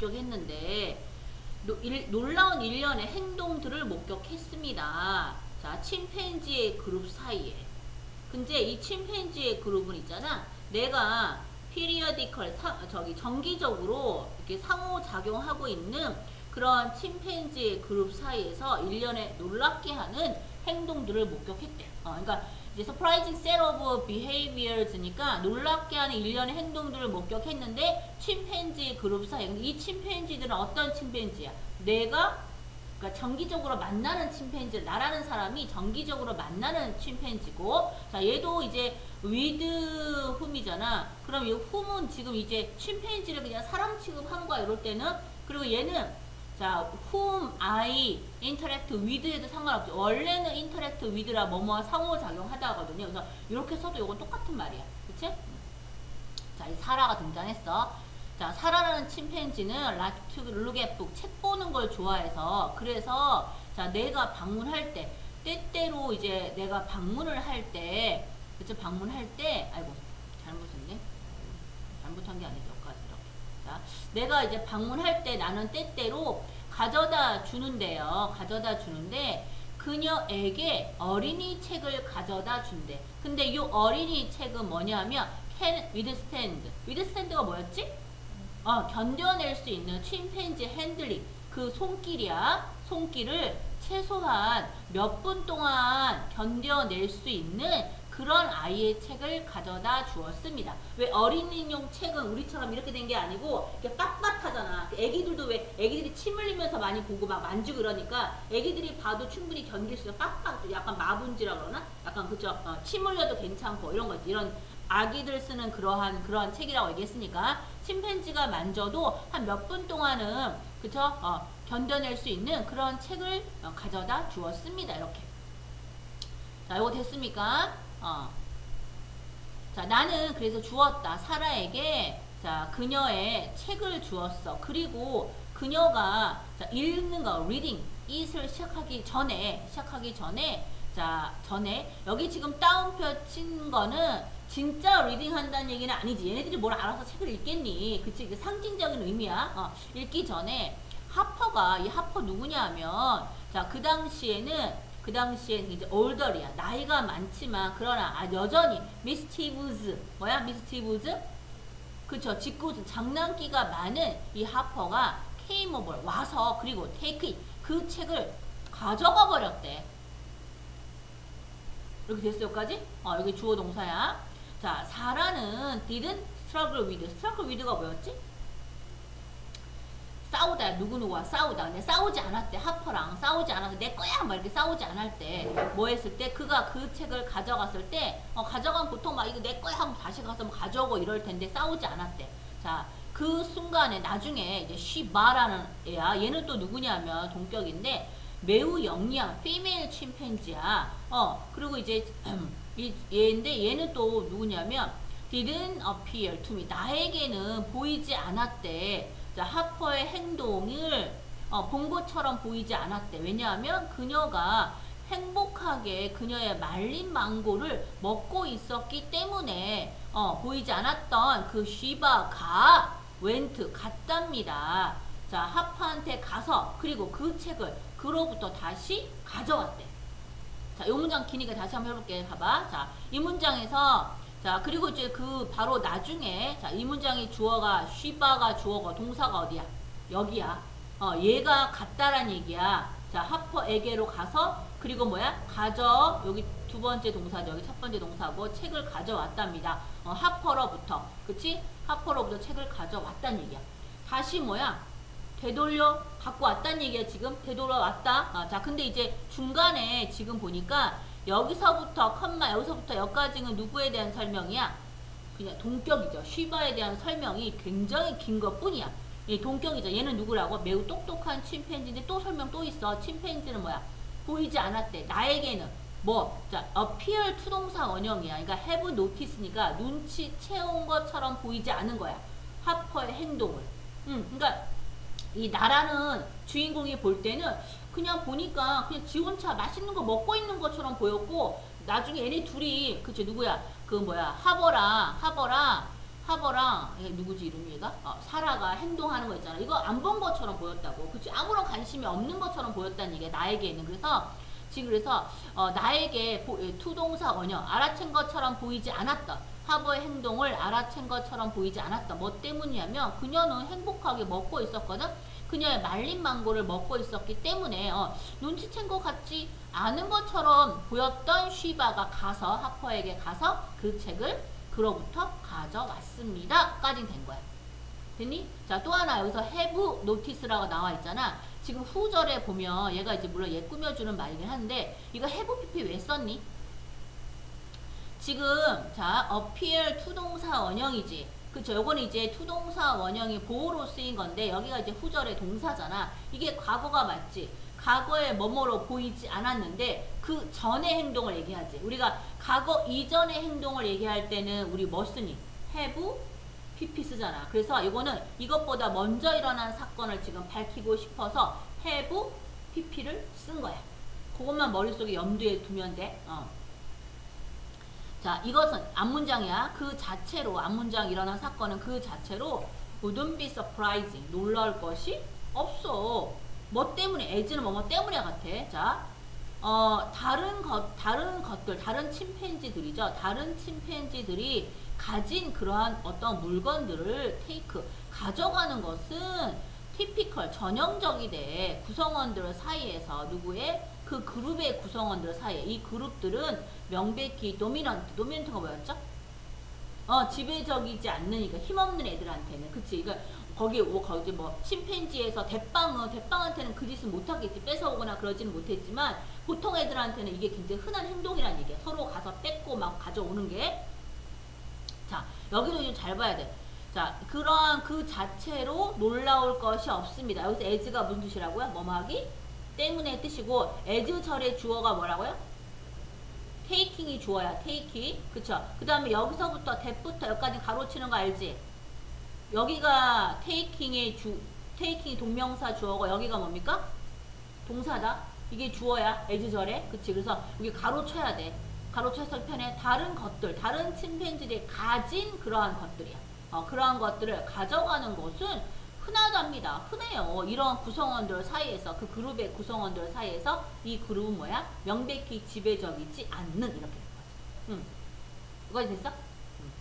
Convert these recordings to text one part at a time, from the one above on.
목격했는데 놀라운 일련의 행동들을 목격했습니다. 자, 침팬지의 그룹 사이에. 근데 이 침팬지의 그룹은 있잖아. 내가 피리어디컬 사- 저기 정기적으로 이렇게 상호작용하고 있는 그런 침팬지의 그룹 사이에서 일련의 놀랍게 하는 행동들을 목격했대. 어, 그러니까 이제 surprising set of behaviors니까 놀랍게 하는 일련의 행동들을 목격했는데 침팬지 그룹 사이 이 침팬지들은 어떤 침팬지야? 내가 그러니까 정기적으로 만나는 침팬지 나라는 사람이 정기적으로 만나는 침팬지고 자 얘도 이제 with whom이잖아 그럼 이 whom은 지금 이제 침팬지를 그냥 사람 취급한 거야 이럴 때는 그리고 얘는 자 whom I interact with 해도 상관없죠. 원래는 interact with라 뭐뭐 상호작용하다 하거든요. 그래서 이렇게 써도 이건 똑같은 말이야. 그치? 자 이 사라가 등장했어. 자, 사라라는 침팬지는 like to look at book, 책 보는 걸 좋아해서. 그래서 자, 내가 방문할 때 때때로 이제 내가 방문을 할 때 그쵸 방문할 때 아이고 잘못했네. 잘못한 게 아니죠 자, 내가 이제 방문할 때 나는 때때로 가져다 주는데요. 가져다 주는데 그녀에게 어린이 책을 가져다 준대. 근데 이 어린이 책은 뭐냐면 can withstand withstand가 뭐였지? 어, 견뎌낼 수 있는 침팬지 핸들링. 그 손길이야. 손길을 최소한 몇 분 동안 견뎌낼 수 있는 그런 아이의 책을 가져다 주었습니다. 왜 어린이용 책은 우리처럼 이렇게 된 게 아니고 이렇게 빳빳하잖아. 애기들도 왜 애기들이 침 흘리면서 많이 보고 막 만지고 그러니까 애기들이 봐도 충분히 견딜 수 있는 빡빡 약간 마분지라 그러나 약간 그죠? 어, 침 흘려도 괜찮고 이런 거지 이런 아기들 쓰는 그러한 그러한 책이라고 얘기했으니까 침팬지가 만져도 한 몇 분 동안은 그쵸 어, 견뎌낼 수 있는 그런 책을 어, 가져다 주었습니다 이렇게 자 이거 됐습니까 어. 자 나는 그래서 주었다. 사라에게 자 그녀의 책을 주었어. 그리고 그녀가 자, 읽는 거 reading it을 시작하기 전에 시작하기 전에 자 전에 여기 지금 따옴표 친 거는 진짜 리딩 한다는 얘기는 아니지. 얘네들이 뭘 알아서 책을 읽겠니? 그치? 이게 상징적인 의미야. 어, 읽기 전에. 하퍼가 이 하퍼 누구냐 하면 자 그 당시에는 그 당시엔 이제 올더리야. 나이가 많지만 그러나 아, 여전히 미스티브즈 뭐야 미스티브즈 그쵸. 직구 장난기가 많은 이 하퍼가 over 와서 그리고 it. 그 책을 가져가 버렸대. 이렇게 됐어 여기까지? 어 여기 주어 동사야. 자 사라는 didn't struggle with. struggle with가 뭐였지? 싸우다 누구누구와 싸우다. 근데 싸우지 않았대 하퍼랑. 싸우지 않아서 내 거야! 막 이렇게 싸우지 않을 때 뭐 했을 때 그가 그 책을 가져갔을 때 어, 가져가면 보통 막 이거 내 거야! 하면 다시 가서 뭐 가져오고 이럴 텐데 싸우지 않았대. 자 그 순간에 나중에 이제 쉬바라는 애야. 얘는 또 누구냐면 동격인데 매우 영리한 피메일 침팬지야. 어 그리고 이제 이 얘인데 얘는 또 누구냐면 didn't appear to me 나에게는 보이지 않았대 자, 하퍼의 행동을 어, 본 것처럼 보이지 않았대. 왜냐하면 그녀가 행복하게 그녀의 말린 망고를 먹고 있었기 때문에 어, 보이지 않았던 그 쉬바가 웬트 갔답니다. 자, 하퍼한테 가서 그리고 그 책을 그로부터 다시 가져왔대. 자, 이 문장 기니까 다시 한번 해볼게. 봐봐. 자, 이 문장에서 자, 그리고 이제 그 바로 나중에 자, 이 문장이 주어가 쉬바가 주어가 동사가 어디야? 여기야. 어, 얘가 갔다란 얘기야. 자, 하퍼에게로 가서 그리고 뭐야? 가져. 여기 두 번째 동사죠. 여기 첫 번째 동사고 책을 가져왔답니다. 어, 하퍼로부터. 그치? 하퍼로부터 책을 가져왔단 얘기야. 다시 뭐야? 되돌려 갖고 왔단 얘기야 지금 되돌아 왔다 아, 자 근데 이제 중간에 지금 보니까 여기서부터 컴마 여기서부터 여기까지는 누구에 대한 설명이야? 그냥 동격이죠. 쉬바에 대한 설명이 굉장히 긴 것 뿐이야. 이 동격이죠. 얘는 누구라고? 매우 똑똑한 침팬지인데 또 설명 또 있어. 침팬지는 뭐야? 보이지 않았대. 나에게는. 뭐, 자, appear 투동사 원형이야. 그러니까 have notice니까 눈치 채운 것처럼 보이지 않은 거야. 하퍼의 행동을. 음, 그러니까 이 나라는 주인공이 볼 때는 그냥 보니까 그냥 지 혼자 맛있는 거 먹고 있는 것처럼 보였고 나중에 얘네 둘이 그치 누구야 그 뭐야 하버랑 하버랑 하버랑 얘 누구지 이름이 얘가? 어, 사라가 행동하는 거 있잖아. 이거 안 본 것처럼 보였다고. 그치? 아무런 관심이 없는 것처럼 보였다는 얘기야. 나에게는. 그래서 지금 그래서 어, 나에게 보- 예, 투동사 원형 알아챈 것처럼 보이지 않았다. 하버의 행동을 알아챈 것처럼 보이지 않았다. 뭐 때문이냐면 그녀는 행복하게 먹고 있었거든. 그녀의 말린 망고를 먹고 있었기 때문에 어, 눈치챈 것 같지 않은 것처럼 보였던 쉬바가 가서 하퍼에게 가서 그 책을 그로부터 가져왔습니다. 까지 된 거야. 됐니? 자, 또 하나 여기서 have notice라고 나와 있잖아. 지금 후절에 보면 얘가 이제 물론 얘 꾸며주는 말이긴 한데 이거 have pp 왜 썼니? 지금 자 appear 투동사 원형이지. 그쵸? 요거는 이제 투동사 원형이 보호로 쓰인 건데 여기가 이제 후절의 동사잖아. 이게 과거가 맞지. 과거에 뭐뭐로 보이지 않았는데 그 전의 행동을 얘기하지. 우리가 과거 이전의 행동을 얘기할 때는 우리 뭐 쓰니? have pp 쓰잖아. 그래서 이거는 이것보다 먼저 일어난 사건을 지금 밝히고 싶어서 have pp를 쓴 거야. 그것만 머릿속에 염두에 두면 돼. 어. 자, 이것은 앞문장이야. 그 자체로 앞문장 일어난 사건은 그 자체로 wouldn't be surprising. 놀라울 것이 없어. 뭐 때문에 as는 뭐뭐 때문에 같아. 자, 어, 다른 것, 다른 것들, 다른 침팬지들이죠. 다른 침팬지들이 가진 그러한 어떤 물건들을 테이크, 가져가는 것은 티피컬, 전형적이대. 구성원들 사이에서 누구의 그 그룹의 구성원들 사이에 이 그룹들은 명백히 도미넌트, 도미넌트가 뭐였죠? 어, 지배적이지 않으니까 힘없는 애들한테는 그치? 그러니까 거기 뭐 거기 뭐 침팬지에서 대빵은 대빵한테는 그 짓은 못하겠지 뺏어오거나 그러지는 못했지만 보통 애들한테는 이게 굉장히 흔한 행동이란 얘기야. 서로 가서 뺏고 막 가져오는 게. 자 여기도 좀잘 봐야 돼. 자 그러한 그 자체로 놀라울 것이 없습니다. 여기서 as가 무슨 뜻이라고요? 뭐뭐하기? 때문에 뜻이고 as 절의 주어가 뭐라고요? taking이 주어야 taking 그쵸? 그 다음에 여기서부터 that부터 여기까지 가로치는 거 알지? 여기가 taking의 주 taking 동명사 주어고 여기가 뭡니까? 동사다. 이게 주어야 as 절에. 그치? 그래서 여기 가로쳐야 돼. 가로쳐서 편에 다른 것들 다른 침팬지들이 가진 그러한 것들이야 어, 그러한 것들을 가져가는 것은 흔하답니다. 흔해요. 이런 구성원들 사이에서 그 그룹의 구성원들 사이에서 이 그룹은 뭐야? 명백히 지배적이지 않는 이렇게 된 거지. 응. 이거 됐어? 응.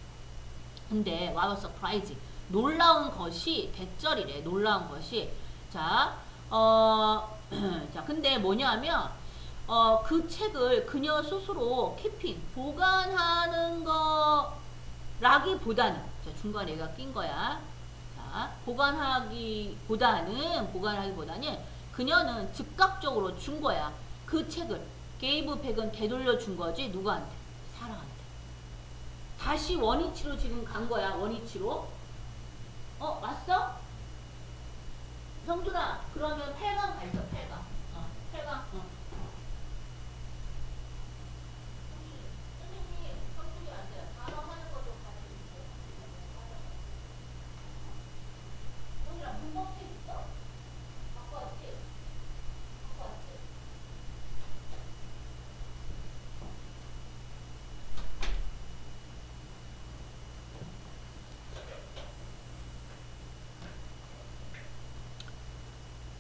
근데 와우 서프라이즈 놀라운 것이 대절이래. 놀라운 것이 자, 어, 자, 근데 뭐냐면 어, 그 책을 그녀 스스로 키핑 보관하는 거 라기보다는 자, 중간에 얘가 낀 거야. 자, 보관하기보다는 보관하기보다는 그녀는 즉각적으로 준 거야. 그 책을 게이브 백은 되돌려 준 거지 누구한테? 사랑한테. 다시 원위치로 지금 간 거야. 원위치로. 어 왔어? 성준아 그러면 8강 갈죠 8강. 어 8강. 어. 선생님 성준이 왔어요. 단어 하는 거좀 가르쳐주세요. 형이랑 문법책 있어? 갖고 왔지? 갖고 왔지?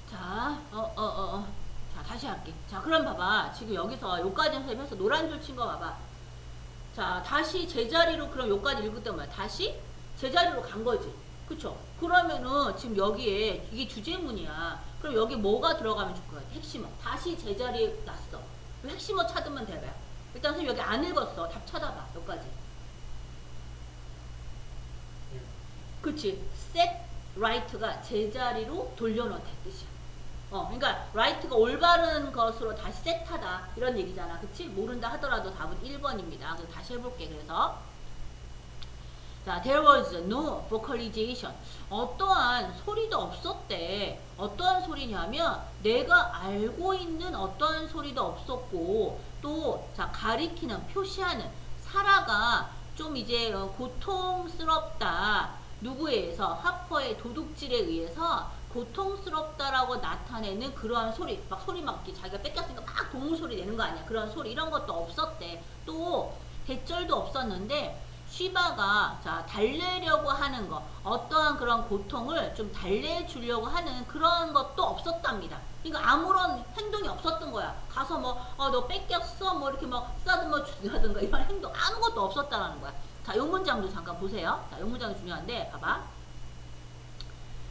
자, 어, 어, 어, 어. 자, 다시 할게. 자, 그럼 봐봐. 지금 여기서 요까지 선생님해서 노란 줄 친 거 봐봐. 자, 다시 제자리로 그럼 요까지 읽을 때 뭐야? 다시 제자리로 간 거지. 그쵸? 그러면은 지금 여기에 이게 주제문이야. 그럼 여기 뭐가 들어가면 좋을 것 같아? 핵심어. 다시 제자리에. 그럼 핵심어 찾으면 돼요. 일단 선생님 여기 안 읽었어. 답 찾아봐. 여기까지. 그치? set right가 제자리로 돌려놓다 뜻이야. 어, 그러니까 right가 올바른 것으로 다시 셋하다 이런 얘기잖아. 그치? 모른다 하더라도 답은 1번입니다. 그래서 다시 해볼게. 그래서 자, there was no vocalization. 어떠한 소리도 없었대. 어떠한 소리냐면 내가 알고 있는 어떠한 소리도 없었고 또 자, 가리키는 표시하는 사라가 좀 이제 어, 고통스럽다. 누구에 의해서 하퍼의 도둑질에 의해서 고통스럽다라고 나타내는 그러한 소리 막 소리 막 이렇게 자기가 뺏겼으니까 막 동물 소리 내는 거 아니야 그런 소리 이런 것도 없었대 또 대절도 없었는데 쉬바가 자 달래려고 하는 거 어떠한 그런 고통을 좀 달래주려고 하는 그런 것도 없었답니다. 그러니까 아무런 행동이 없었던 거야. 가서 뭐어너 뺏겼어 뭐 이렇게 막 쓰다듬어 주다든가 이런 행동 아무것도 없었다라는 거야. 자, 요 문장도 잠깐 보세요. 자, 요 문장이 중요한데 봐봐.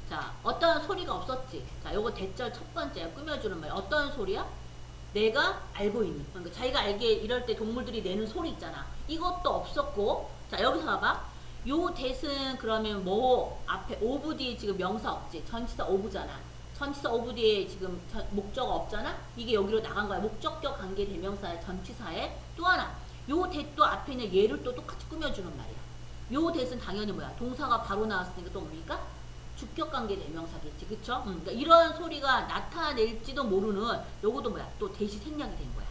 자, 어떠한 소리가 없었지. 자, 요거 대절 첫 번째 꾸며주는 말. 어떠한 소리야? 내가 알고 있는. 그러니까 자기가 알기에 이럴 때 동물들이 내는 소리 있잖아. 이것도 없었고. 자, 여기서 봐봐. 요 대은 그러면 뭐 앞에 오브 뒤에 지금 명사 없지. 전치사 오브잖아. 전치사 오브 뒤에 지금 전- 목적어 없잖아. 이게 여기로 나간 거야. 목적격 관계 대명사의 전치사에 또 하나. 요 대도 앞에 있는 얘를 또 똑같이 꾸며주는 말이야. 요 대은 당연히 뭐야? 동사가 바로 나왔으니까 또 뭡니까? 주격관계 대명사겠지, 그쵸? 음, 그러니까 이런 소리가 나타낼지도 모르는 요것도 뭐야? 또 대시 생략이 된 거야.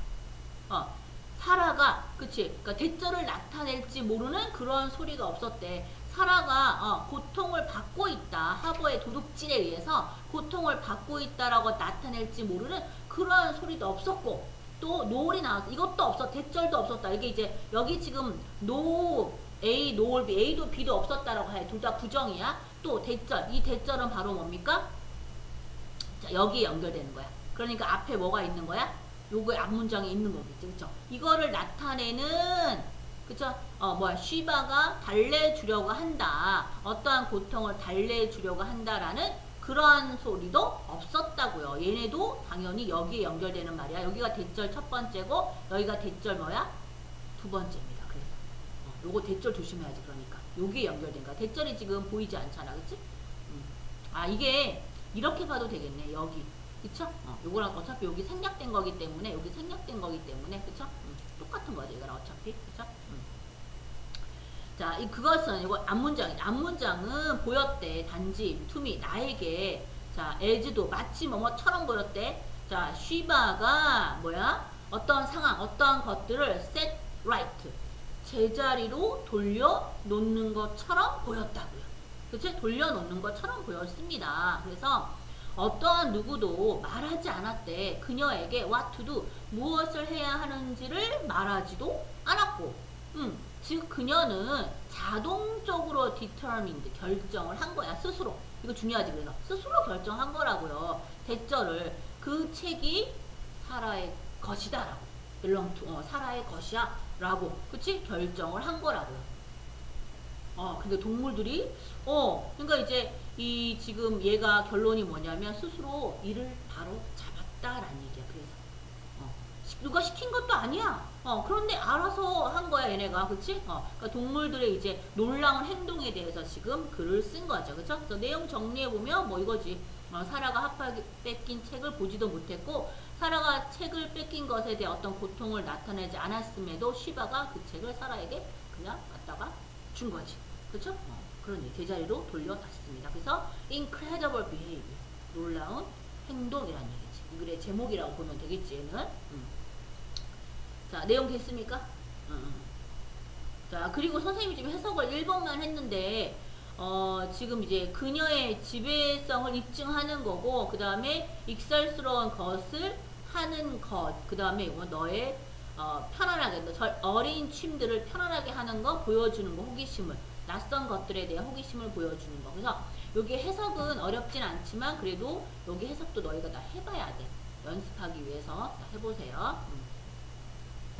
어, 사라가, 그치? 그러니까 대절을 나타낼지 모르는 그런 소리가 없었대. 사라가 어, 고통을 받고 있다. 하버의 도둑질에 의해서 고통을 받고 있다라고 나타낼지 모르는 그런 소리도 없었고 또 노을이 나왔어. 이것도 없어. 대절도 없었다. 이게 이제 여기 지금 노 A, 노을 B, A도 B도 없었다라고 해. 둘 다 부정이야. 또 대절. 이 대절은 바로 뭡니까? 자, 여기에 연결되는 거야. 그러니까 앞에 뭐가 있는 거야? 요거의 앞문장에 있는 거겠지. 그쵸? 이거를 나타내는 그쵸? 어, 뭐야, 쉬바가 달래주려고 한다. 어떠한 고통을 달래주려고 한다라는 그러한 소리도 없었다고요. 얘네도 당연히 여기에 연결되는 말이야. 여기가 대절 첫 번째고, 여기가 대절 뭐야? 두 번째입니다. 그래서. 어, 요거 대절 조심해야지, 그러니까. 여기에 연결된 거야. 대절이 지금 보이지 않잖아. 그치? 음. 아, 이게 이렇게 봐도 되겠네. 여기. 그쵸? 어, 요거랑 어차피 여기 생략된 거기 때문에, 여기 생략된 거기 때문에, 그쵸? 음, 똑같은 거죠, 이거랑 어차피. 그쵸? 음. 자, 이 그것은 이거 앞문장이 앞문장은 보였대. 단지 투미 나에게 자, 에즈도 마치 뭐뭐처럼 보였대. 자, 쉬바가 뭐야? 어떤 상황, 어떠한 것들을 set right 제자리로 돌려 놓는 것처럼 보였다고요. 그치? 돌려 놓는 것처럼 보였습니다. 그래서 어떠한 누구도 말하지 않았대. 그녀에게 what to do, 무엇을 해야 하는지를 말하지도 않았고, 음, 즉 그녀는 자동적으로 determined, 결정을 한 거야, 스스로. 이거 중요하지, 그래서. 스스로 결정한 거라고요. 대절을. 그 책이 사라의 것이다, 라고. belong to, 어, 사라의 것이야, 라고. 그치? 결정을 한 거라고요. 어, 근데 동물들이, 어, 그러니까 이제 이 지금 얘가 결론이 뭐냐면 스스로 이를 바로 잡았다라는 얘기야. 그래서 어, 시- 누가 시킨 것도 아니야. 어, 그런데 알아서 한 거야, 얘네가. 그치? 어, 그러니까 동물들의 이제 놀라운 행동에 대해서 지금 글을 쓴 거죠. 그쵸? 그래서 내용 정리해 보면 뭐 이거지. 어, 사라가 합하게 뺏긴 책을 보지도 못했고, 사라가 책을 뺏긴 것에 대해 어떤 고통을 나타내지 않았음에도 시바가 그 책을 사라에게 그냥 갖다가 준 거지. 그쵸? 어, 그러니 제자리로 돌려놨습니다. 그래서 incredible behavior. 놀라운 행동이라는 얘기지. 이 글의 제목이라고 보면 되겠지, 얘는. 음. 자, 내용 됐습니까? 음, 음. 자, 그리고 선생님이 지금 해석을 1번만 했는데, 어, 지금 이제 그녀의 지배성을 입증하는 거고, 그 다음에 익살스러운 것을 하는 것, 그 다음에 뭐 너의 어, 편안하게, 너 절- 어린 침들을 편안하게 하는 거, 보여주는 거, 호기심을, 낯선 것들에 대한 호기심을 보여주는 거. 그래서 여기 해석은 어렵진 않지만, 그래도 여기 해석도 너희가 다 해봐야 돼. 연습하기 위해서 다 해보세요. 음.